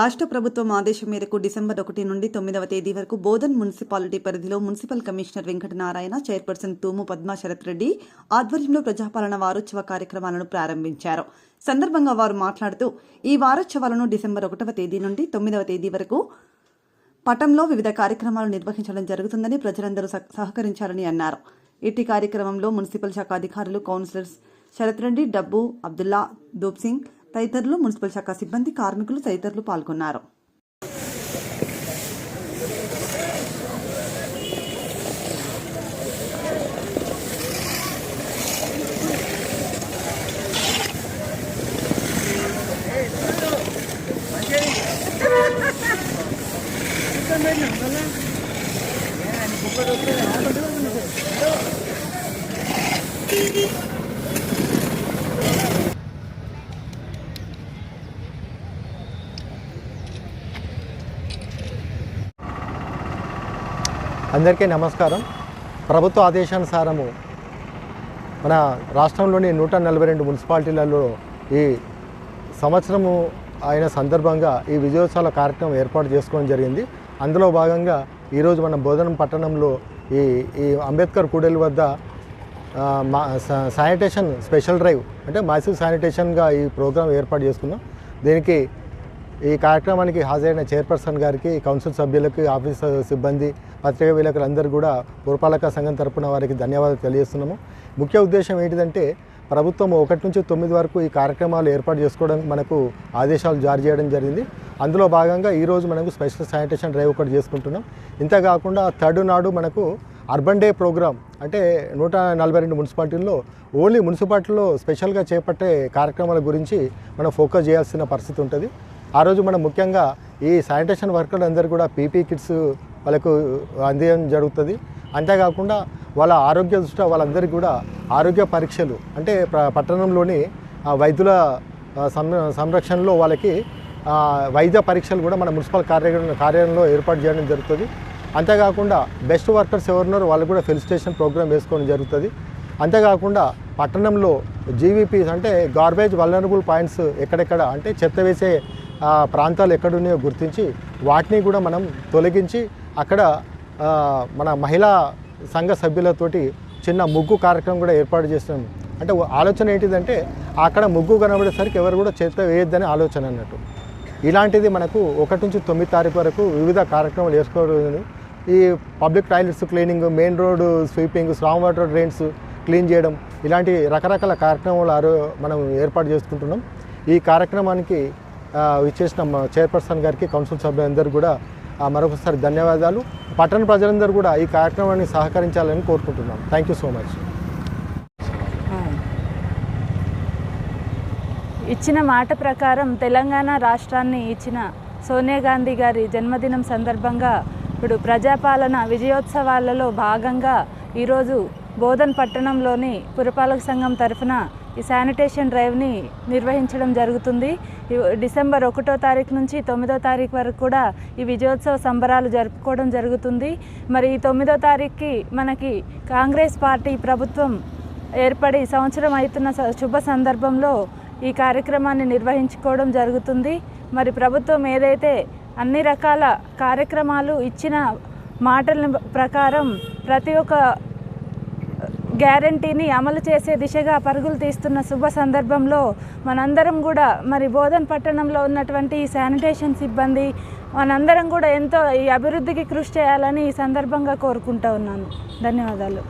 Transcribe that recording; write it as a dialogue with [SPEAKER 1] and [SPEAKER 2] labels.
[SPEAKER 1] రాష్ట్ర ప్రభుత్వం ఆదేశం మేరకు డిసెంబర్ ఒకటి నుండి తొమ్మిదవ తేదీ వరకు బోధన్ మున్సిపాలిటీ పరిధిలో municipal commissioner Venkatanarayana chairperson Thumu Padma Sarath Reddy ఆధ్వర్యంలో ప్రజాపాలన వారోత్సవ కార్యక్రమాలను ప్రారంభించారు. సందర్భంగా వారు మాట్లాడుతూ ఈ వారోత్సవాలను డిసెంబర్ ఒకటవ తేదీ నుండి తొమ్మిదవ తేదీ వరకు పటంలో వివిధ కార్యక్రమాలు నిర్వహించడం జరుగుతుందని ప్రజలందరూ సహకరించాలని అన్నారు. ఇట్టి కార్యక్రమంలో మున్సిపల్ శాఖ అధికారులు కౌన్సిలర్స్ శరత్ రెడ్డి డబ్బు అబ్దుల్లా దూప్ సింగ్ తదితరులు మున్సిపల్ శాఖ సిబ్బంది కార్మికులు తదితరులు పాల్గొన్నారు.
[SPEAKER 2] అందరికీ నమస్కారం. ప్రభుత్వ ఆదేశానుసారము మన రాష్ట్రంలోని నూట నలభై రెండు మున్సిపాలిటీలలో ఈ సంవత్సరము అయిన సందర్భంగా ఈ విజయోత్సవాల కార్యక్రమం ఏర్పాటు చేసుకోవడం జరిగింది. అందులో భాగంగా ఈరోజు మన బోధనం పట్టణంలో ఈ ఈ అంబేద్కర్ కూడలి వద్ద మా శానిటేషన్ స్పెషల్ డ్రైవ్ అంటే మాసివ్ శానిటేషన్గా ఈ ప్రోగ్రాం ఏర్పాటు చేసుకున్నాం. దీనికి ఈ కార్యక్రమానికి హాజరైన చైర్పర్సన్ గారికి కౌన్సిల్ సభ్యులకి ఆఫీస్ సిబ్బంది పత్రికా విలేకరులందరూ కూడా పురపాలక సంఘం తరపున వారికి ధన్యవాదాలు తెలియజేస్తున్నాము. ముఖ్య ఉద్దేశం ఏంటిదంటే ప్రభుత్వం ఒకటి నుంచి తొమ్మిది వరకు ఈ కార్యక్రమాలు ఏర్పాటు చేసుకోవడానికి మనకు ఆదేశాలు జారీ చేయడం జరిగింది. అందులో భాగంగా ఈరోజు మనకు స్పెషల్ శానిటేషన్ డ్రైవ్ ఒకటి చేసుకుంటున్నాం. ఇంత కాకుండా థర్డ్ నాడు మనకు అర్బన్ డే ప్రోగ్రామ్ అంటే నూట నలభై రెండు మున్సిపాలిటీల్లో ఓన్లీ మున్సిపాలిటీలో స్పెషల్గా చేపట్టే కార్యక్రమాల గురించి మనం ఫోకస్ చేయాల్సిన పరిస్థితి ఉంటుంది. ఆ రోజు మనం ముఖ్యంగా ఈ శానిటేషన్ వర్కర్లు అందరూ కూడా పీపీ కిట్స్ వాళ్ళకు అందించడం జరుగుతుంది. అంతేకాకుండా వాళ్ళ ఆరోగ్య దృష్ట్యా వాళ్ళందరికీ కూడా ఆరోగ్య పరీక్షలు అంటే పట్టణంలోని వైద్యుల సం- సంరక్షణలో వాళ్ళకి వైద్య పరీక్షలు కూడా మన మున్సిపల్ కార్యాలయం కార్యాలయంలో ఏర్పాటు చేయడం జరుగుతుంది. అంతేకాకుండా బెస్ట్ వర్కర్స్ ఎవరున్నారో వాళ్ళు కూడా ఫెలిసిటేషన్ ప్రోగ్రామ్ వేసుకోవడం జరుగుతుంది. అంతేకాకుండా పట్టణంలో జీవీపీస్ అంటే గార్బేజ్ వలనరబుల్ పాయింట్స్ ఎక్కడెక్కడ అంటే చెత్త వేసే ఆ, ప్రాంతాలు ఎక్కడున్నాయో గుర్తించి వాటిని కూడా మనం తొలగించి అక్కడ మన మహిళా సంఘ సభ్యులతోటి చిన్న ముగ్గు కార్యక్రమం కూడా ఏర్పాటు చేస్తున్నాం. అంటే ఆలోచన ఏంటిదంటే అక్కడ ముగ్గు కనబడేసరికి ఎవరు కూడా చేతిలో వేయొద్దని ఆలోచన అన్నట్టు. ఇలాంటిది మనకు ఒకటి నుంచి తొమ్మిది తారీఖు వరకు వివిధ కార్యక్రమాలు చేసుకోవడం ఈ public toilets cleaning main road sweeping strong water drains clean చేయడం ఇలాంటి రకరకాల కార్యక్రమాలు ఆరో మనం ఏర్పాటు చేసుకుంటున్నాం. ఈ కార్యక్రమానికి ఇచ్చేసిన చైర్పర్సన్ గారికి కౌన్సిల్ సభ్యులందరూ కూడా మరొకసారి ధన్యవాదాలు. పట్టణ ప్రజలందరూ కూడా ఈ కార్యక్రమాన్ని సహకరించాలని కోరుకుంటున్నాం. థ్యాంక్ యూ సో మచ్
[SPEAKER 3] ఇచ్చిన మాట ప్రకారం తెలంగాణ రాష్ట్రాన్ని ఇచ్చిన సోనియా గాంధీ గారి జన్మదినం సందర్భంగా ఇప్పుడు ప్రజాపాలన విజయోత్సవాలలో భాగంగా ఈరోజు బోధన్ పట్టణంలోని పురపాలక సంఘం తరఫున ఈ శానిటేషన్ డ్రైవ్ని నిర్వహించడం జరుగుతుంది. డిసెంబర్ ఒకటో తారీఖు నుంచి తొమ్మిదో తారీఖు వరకు కూడా ఈ విజయోత్సవ సంబరాలు జరుపుకోవడం జరుగుతుంది. మరి ఈ తొమ్మిదో తారీఖుకి మనకి కాంగ్రెస్ పార్టీ ప్రభుత్వం ఏర్పడి సంవత్సరం అవుతున్న స- శుభ సందర్భంలో ఈ కార్యక్రమాన్ని నిర్వహించుకోవడం జరుగుతుంది. మరి ప్రభుత్వం ఏదైతే అన్ని రకాల కార్యక్రమాలు ఇచ్చిన మాటల ప్రకారం ప్రతి ఒక్క గ్యారంటీని అమలు చేసే దిశగా పరుగులు తీస్తున్న శుభ సందర్భంలో మనందరం కూడా మరి బోధన్ పట్టణంలో ఉన్నటువంటి ఈ శానిటేషన్ సిబ్బంది మనందరం కూడా ఎంతో ఈ అభివృద్ధికి కృషి చేయాలని ఈ సందర్భంగా కోరుకుంటూ ఉన్నాను. ధన్యవాదాలు.